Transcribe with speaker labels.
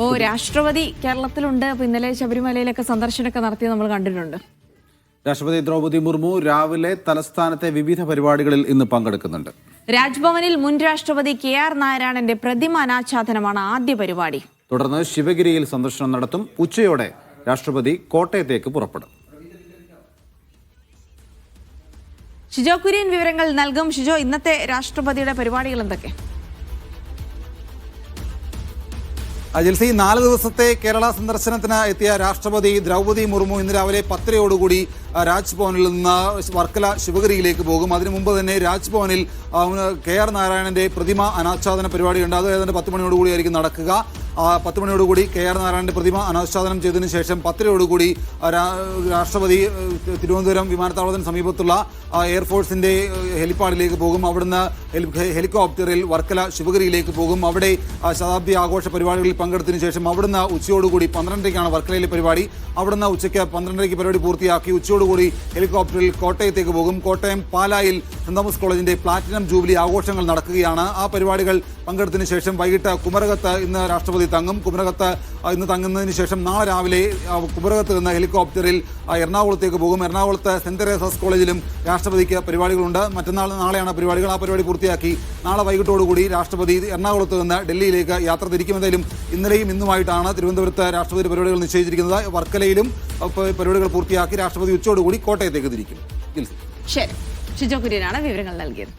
Speaker 1: ഓ രാഷ്ട്രപതി കേരളത്തിലുണ്ട്. അപ്പൊ ഇന്നലെ ശബരിമലയിലൊക്കെ സന്ദർശനമൊക്കെ നടത്തി നമ്മൾ കണ്ടിട്ടുണ്ട്.
Speaker 2: രാഷ്ട്രപതി ദ്രൗപദി മുർമു രാവിലെ തലസ്ഥാനത്തെ വിവിധ പരിപാടികളിൽ ഇന്ന് പങ്കെടുക്കുന്നുണ്ട്.
Speaker 1: രാജ്ഭവനിൽ മുൻ രാഷ്ട്രപതി കെ ആർ നാരായണന്റെ പ്രതിമ അനാച്ഛാദനമാണ് ആദ്യ പരിപാടി.
Speaker 2: തുടർന്ന് ശിവഗിരിയിൽ സന്ദർശനം നടത്തും. ഉച്ചയോടെ രാഷ്ട്രപതി കോട്ടയത്തേക്ക് പുറപ്പെടും.
Speaker 1: ഷിജോ കുര്യൻ വിവരങ്ങൾ നൽകും. ഷിജോ ഇന്നത്തെ രാഷ്ട്രപതിയുടെ പരിപാടികൾ എന്തൊക്കെ?
Speaker 3: അജിൽസി നാല് ദിവസത്തെ കേരള സന്ദർശനത്തിന് എത്തിയ രാഷ്ട്രപതി ദ്രൗപദി മുർമു ഇന്ന് രാവിലെ പത്തരയോടുകൂടി രാജ്ഭവനിൽ നിന്ന് വർക്കല ശിവഗിരിയിലേക്ക് പോകും. അതിനു മുമ്പ് തന്നെ രാജ്ഭവനിൽ കെ ആർ നാരായണന്റെ പ്രതിമ അനാച്ഛാദന പരിപാടിയുണ്ട്. അത് ഏതാണ്ട് പത്ത് മണിയോടുകൂടിയായിരിക്കും നടക്കുക. പത്ത് മണിയോടുകൂടി കെ ആർ നാരായണന്റെ പ്രതിമ അനാച്ഛാദനം ചെയ്തതിനു ശേഷം പത്തരയോടുകൂടി രാഷ്ട്രപതി തിരുവനന്തപുരം വിമാനത്താവളത്തിന് സമീപത്തുള്ള എയർഫോഴ്സിന്റെ ഹെലിപ്പാഡിലേക്ക് പോകും. അവിടുന്ന് ഹെലികോപ്റ്ററിൽ വർക്കല ശിവഗിരിയിലേക്ക് പോകും. അവിടെ ശതാബ്ദി ആഘോഷ പരിപാടികളിൽ പങ്കെടുത്തതിനു ശേഷം അവിടുന്ന് ഉച്ചയോടുകൂടി പന്ത്രണ്ടരയ്ക്കാണ് വർക്കലയിലെ പരിപാടി. അവിടുന്ന് ഉച്ചയ്ക്ക് പന്ത്രണ്ടരയ്ക്ക് പരിപാടി പൂർത്തിയാക്കി ഉച്ചയോടുകൂടി ഹെലികോപ്റ്ററിൽ കോട്ടയത്തേക്ക് പോകും. കോട്ടയം പാലായിൽ സെന്റ് തോമസ് കോളേജിന്റെ പ്ലാറ്റിനം ജൂബിലി ആഘോഷങ്ങൾ നടക്കുകയാണ്. ആ പരിപാടികൾ പങ്കെടുത്തതിനു ശേഷം വൈകിട്ട് കുമരകത്ത് ഇന്ന് രാഷ്ട്രപതി തങ്ങും. കുമരകത്ത് ഇന്ന് തങ്ങുന്നതിന് ശേഷം നാളെ രാവിലെ കുമരകത്ത് നിന്ന് ഹെലികോപ്റ്ററിൽ എറണാകുളത്തേക്ക് പോകും. എറണാകുളത്ത് സെന്റ് തെരേസസ് കോളേജിലും രാഷ്ട്രപതിക്ക് പരിപാടികളുണ്ട്. മറ്റന്നാൾ നാളെയാണ് പരിപാടികൾ. ആ പരിപാടി പൂർത്തിയാക്കി നാളെ വൈകിട്ടോടുകൂടി രാഷ്ട്രപതി എറണാകുളത്ത് നിന്ന് ഡൽഹിയിലേക്ക് യാത്ര തിരിക്കും. എന്തായാലും ഇന്നലെയും ഇന്നുമായിട്ടാണ് തിരുവനന്തപുരത്ത് രാഷ്ട്രപതി പരിപാടികൾ നിശ്ചയിച്ചിരിക്കുന്നത്. വർക്കലയിലും പരിപാടികൾ പൂർത്തിയാക്കി രാഷ്ട്രപതി ഉച്ചയോടുകൂടി കോട്ടയത്തേക്ക് തിരിക്കും.
Speaker 1: ശരി. ഷിജോ കുര്യനാണ് വിവരങ്ങൾ നൽകിയത്.